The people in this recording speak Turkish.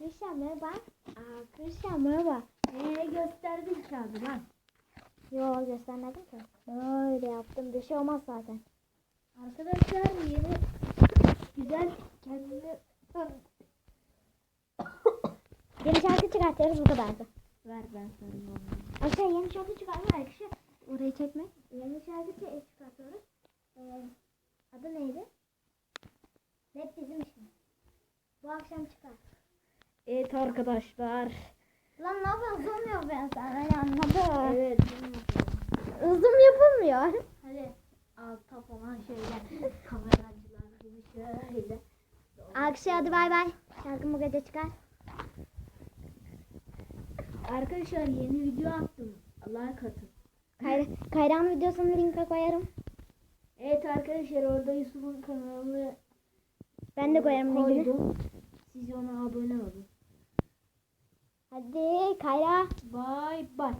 Arkadaşlar merhaba. Arkadaşlar merhaba. Ee gösterdin kağıdı lan. Yo göstermedim ki. Böyle yaptım. Bir şey olmaz zaten. Arkadaşlar yeni güzel kendini Yeni şarkı çıkartıyoruz bu kadardı. ver ben onu. Arkadaşlar yeni şarkı çıkartıyoruz arkadaşlar. Orayı çekme. Yeni şarkı çı- çıkartıyoruz. Ee, adı neydi? Hep bizim işimiz. Bu akşam çıkar. Evet arkadaşlar. Lan ne yapıyorsun? Zoom yok ben sana ya anladım. Evet. Zoom yapılmıyor. Hadi alta falan şöyle kameracılar gibi şöyle. Arkadaşlar hadi bay bay. Şarkım bu gece çıkar. Arkadaşlar yeni video attım. Like atın. Kayra, Kayra'nın videosunu linka koyarım. Evet arkadaşlar orada Yusuf'un kanalını Ben de koyarım linkini. Siz ona abone olun. Hadi Kayra. Bay bay.